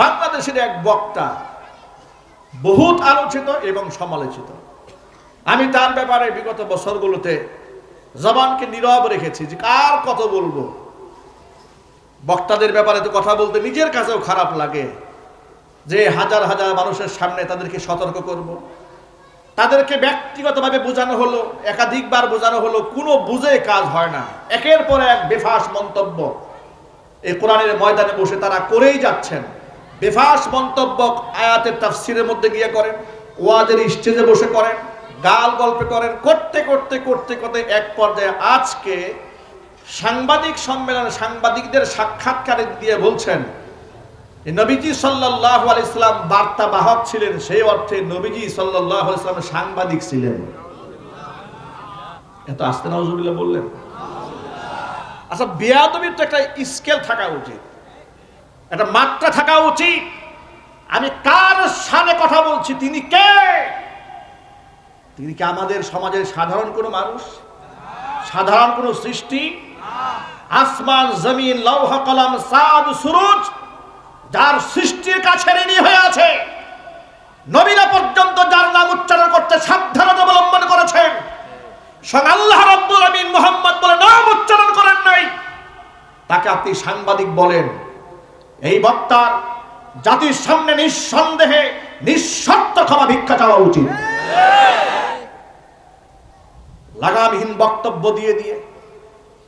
বাংলাদেশের এক বক্তা বহুত আলোচিত এবং সমালোচিত। আমি তার ব্যাপারে বিগত বছরগুলোতে জবানকে নীরব রেখেছি যে কার কত বলব। বক্তাদের ব্যাপারে তো কথা বলতে নিজের কাছেও খারাপ লাগে যে হাজার হাজার মানুষের সামনে তাদেরকে সতর্ক করব। তাদেরকে ব্যক্তিগতভাবে বোঝানো হলো, একাধিকবার বোঝানো হলো, কোনো বুঝে কাজ হয় না। একের পর এক বেফাস মন্তব্য এই কোরআনের ময়দানে বসে তারা করেই যাচ্ছেন। বেফাস মন্তব্য আয়াতের তাফসিরের মধ্যে গিয়ে করেন, ওয়াজের স্টেজে বসে করেন, গাল গল্পে করেন, করতে করতে করতে করতে এক পর্যায়ে আজকে সাংবাদিক সম্মেলনে সাংবাদিকদের সাক্ষাৎকারে দিয়ে বলছেন নবীজি সাল্লাহ আলাইসলাম বার্তা বাহক ছিলেন, সেই অর্থে নবীজি সাল্লাহ আলাইসলাম সাংবাদিক ছিলেন। এত আস্তে নজরুল্লাহ বললেন। আচ্ছা বেয়াদবির তো একটা স্কেল থাকা উচিত। একটা মাত্রা থাকা উচিত। আমি কার সামনে কথা বলছি? তিনি কে? তিনি কি আমাদের সমাজের সাধারণ কোনো মানুষ? সাধারণ কোনো সৃষ্টি? আসমান, জমিন, লৌহ, কলম, সাদ, সুরুজ, যার সৃষ্টির কাছে ঋণী হয়ে আছে। নবীরা পর্যন্ত যার নাম উচ্চারণ করতে সাবধানতা অবলম্বন করেছেন। স্বয়ং আল্লাহ আমিন মোহাম্মদ বলে নাম উচ্চারণ করেন নাই। তাকে আপনি সাংবাদিক বলেন। এই বক্তার জাতির সামনে নিঃসন্দেহে নিঃশর্ত ক্ষমা ভিক্ষা চাওয়া উচিত। লাগামহীন বক্তব্য দিয়ে দিয়ে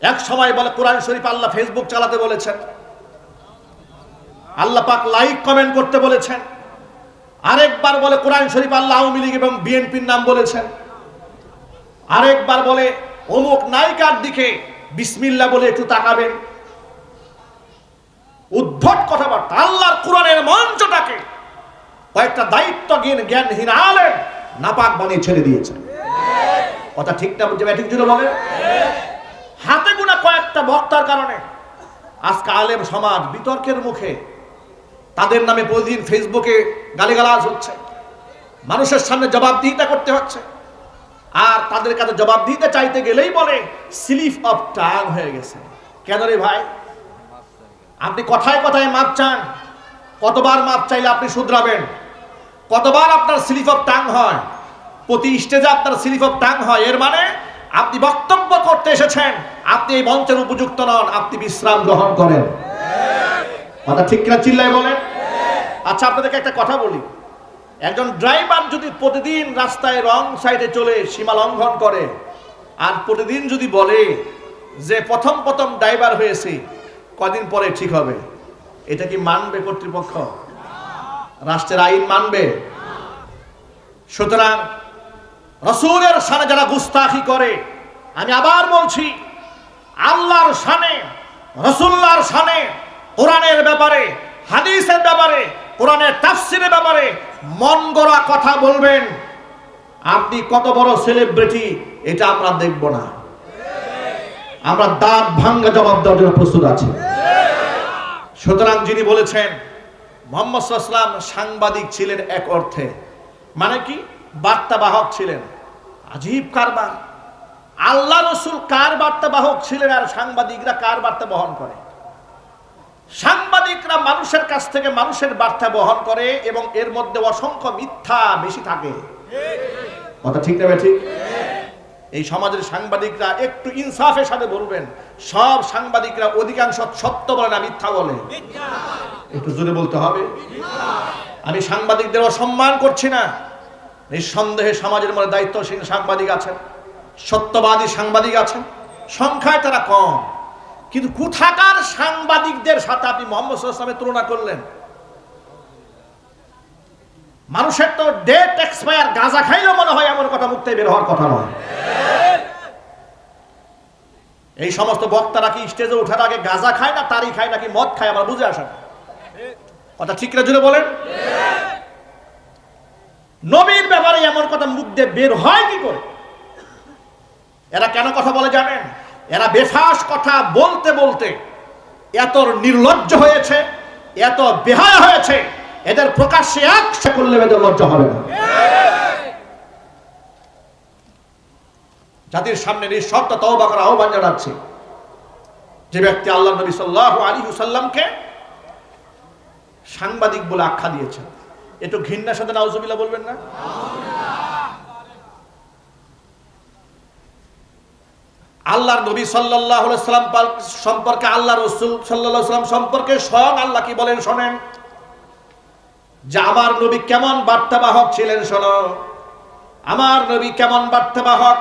এক সময় বলে, কোরআন শরীফ আল্লাহ ফেসবুক চালাতে বলেছেন, আল্লাহ পাক লাইক কমেন্ট করতে বলেছেন, আরেকবার বলে, কোরআন শরীফ আল্লাহ আওয়ামী লীগ এবং বিএনপির নাম বলেছেন, আরেকবার বলে, অমুক নায়িকার দিকে বিসমিল্লা বলে একটু তাকাবেন। উদ্ভট কথাবার্তা, আল্লাহর কোরআনের মঞ্চটাকে কয়েকটা দায়িত্ব জ্ঞান জ্ঞানহীন আলেন নাপাক বানিয়ে ছেড়ে দিয়েছে। কথা ঠিক না বুঝে ঠিক জুড়ে বলে হাতে গোনা কয়েকটা বক্তার কারণে আজকে আলেম সমাজ বিতর্কের মুখে তাদের নামে প্রতিদিন ফেসবুকে গালিগালাজ হচ্ছে, মানুষের সামনে জবাবদিহিতা করতে হচ্ছে, আর তাদের কাছে জবাব দিতে চাইতে গেলেই বলে, স্লিপ অফ টাং হয়ে গেছে। কেন রে ভাই? আপনি কথায় কথায় মাপ চান। কতবার মাপ চাইলে আপনি শুধরাবেন? কতবার আপনার স্লিপ অফ টাং হয়? প্রতি স্টেজে আপনার স্লিপ অফ টাং হয়। এর মানে আপনি বক্তব্য করতে এসেছেন, আপনি এই মঞ্চের উপযুক্ত নন, আপনি বিশ্রাম গ্রহণ করেন। কথা ঠিক কিনা চিল্লাই বলেন? আচ্ছা আপনাদেরকে একটা কথা বলি। একজন ড্রাইভার যদি প্রতিদিন রাস্তায় রং সাইডে চলে সীমা লঙ্ঘন করে, আর প্রতিদিন যদি বলে যে প্রথম প্রথম ড্রাইভার হয়েছে কদিন পরে ঠিক হবে। এটা কি মানবে কর্তৃপক্ষ? রাষ্ট্রের আইন মানবে? সুতরাং রসুলের সানে যারা গুস্তাখি করে, আমি আবার বলছি, আল্লাহর সানে রসুল্লার সানে কোরআনের ব্যাপারে, হাদিসের ব্যাপারে, কোরআনের তাফসিরের ব্যাপারে মন গড়া কথা বলবেন। আপনি কত বড় সেলিব্রিটি এটা আমরা দেখব না। আমরা দাঁত ভাঙ্গা জবাব দেওয়ার জন্য প্রস্তুত আছি। সুতরাং যিনি বলেছেন, মোহাম্মদ সাল্লাম সাংবাদিক ছিলেন এক অর্থে। মানে কি? বার্তাবাহক ছিলেন। আজীব কারবার। আল্লাহ রসুল কার বার্তাবাহক ছিলেন আর সাংবাদিকরা কার বার্তা বহন করে? সাংবাদিকরা মানুষের কাছ থেকে মানুষের বার্তা বহন করে এবং এর মধ্যে অসংখ্য মিথ্যা বেশি থাকে। কথা ঠিক নেবে ঠিক? এই সমাজের সাংবাদিকরা একটু ইনসাফের সাথে বলবেন, সব সাংবাদিকরা অধিকাংশ সত্য বলে না, মিথ্যা বলে। একটু জোরে বলতে হবে। আমি সাংবাদিকদের অসম্মান করছি না। নিঃসন্দেহে সমাজের মধ্যে দায়িত্বশীল সাংবাদিক আছেন, সত্যবাদী সাংবাদিক আছেন, সংখ্যায় তারা কম। কিন্তু কোথাকার সাংবাদিকদের সাথে আপনি মোহাম্মদ তুলনা করলেন? মানুষের তো ডেট এক্সপায়ার গাঁজা খাইলেও মনে হয় এমন কথা মুক্তি বের হওয়ার কথা নয়। এই সমস্ত বক্তারা কি স্টেজে ওঠার আগে গাঁজা খায় না তারি খায় নাকি মদ খায়? আমার বুঝে আসে না কথা ঠিক না জুড়ে বলেন? নবীর ব্যাপারে এমন কথা মুখ দিয়ে বের হয় কি করে? এরা কেন কথা বলে জানেন? এরা বেফাস কথা বলতে বলতে এত নির্লজ্জ হয়েছে, এত বেহায়া হয়েছে, এদের প্রকাশ্যে একশো করলে এদের লজ্জা হবে না। জাতির সামনে নিঃশর্ত তওবা করা আহ্বান জানাচ্ছি। যে ব্যক্তি আল্লাহ নবী সাল্লাহ আলী হুসাল্লামকে সাংবাদিক বলে আখ্যা দিয়েছেন। একটু ঘৃণার সাথে নাউজুবিল্লাহ বলবেন না? আল্লাহর নবী সাল্লাহ সাল্লাম সম্পর্কে আল্লাহ রসুল সাল্লাহ সাল্লাম সম্পর্কে স্বয়ং আল্লাহ কি বলেন শোনেন? যে আমার নবী কেমন বার্তাবাহক ছিলেন শোনো। আমার নবী কেমন বার্তাবাহক?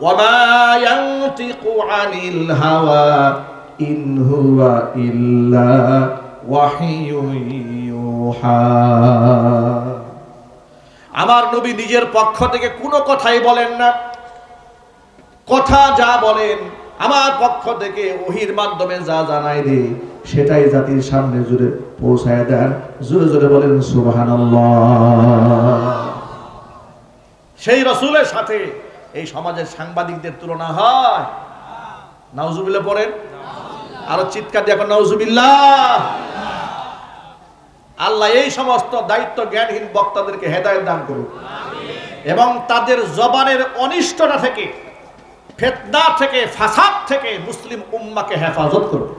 ওয়ামা ইয়ানতিকু আনিল হাওয়া ইন হুয়া ইল্লা ওয়াহিয়ুন ইউহা। আমার নবী নিজের পক্ষ থেকে কোনো কথাই বলেন না। কথা যা বলেন, আমার পক্ষ থেকে ওহির মাধ্যমে যা জানাই দে সেটাই জাতির সামনে জুড়ে পৌঁছায় দেন। জোরে জোরে বলেন, সুবহানাল্লাহ। সেই রসুলের সাথে এই সমাজের সাংবাদিকদের তুলনা হয়। নাউজুবিল্লাহ পড়েন। আরও চিৎকার দিয়ে এখন নাউজুবিল্লাহ। আল্লাহ এই সমস্ত দায়িত্ব জ্ঞানহীন বক্তাদেরকে হেদায়ত দান করুন এবং তাদের জবানের অনিষ্টতা থেকে ফেতনা থেকে ফাসাদ থেকে মুসলিম উম্মাকে হেফাজত করুন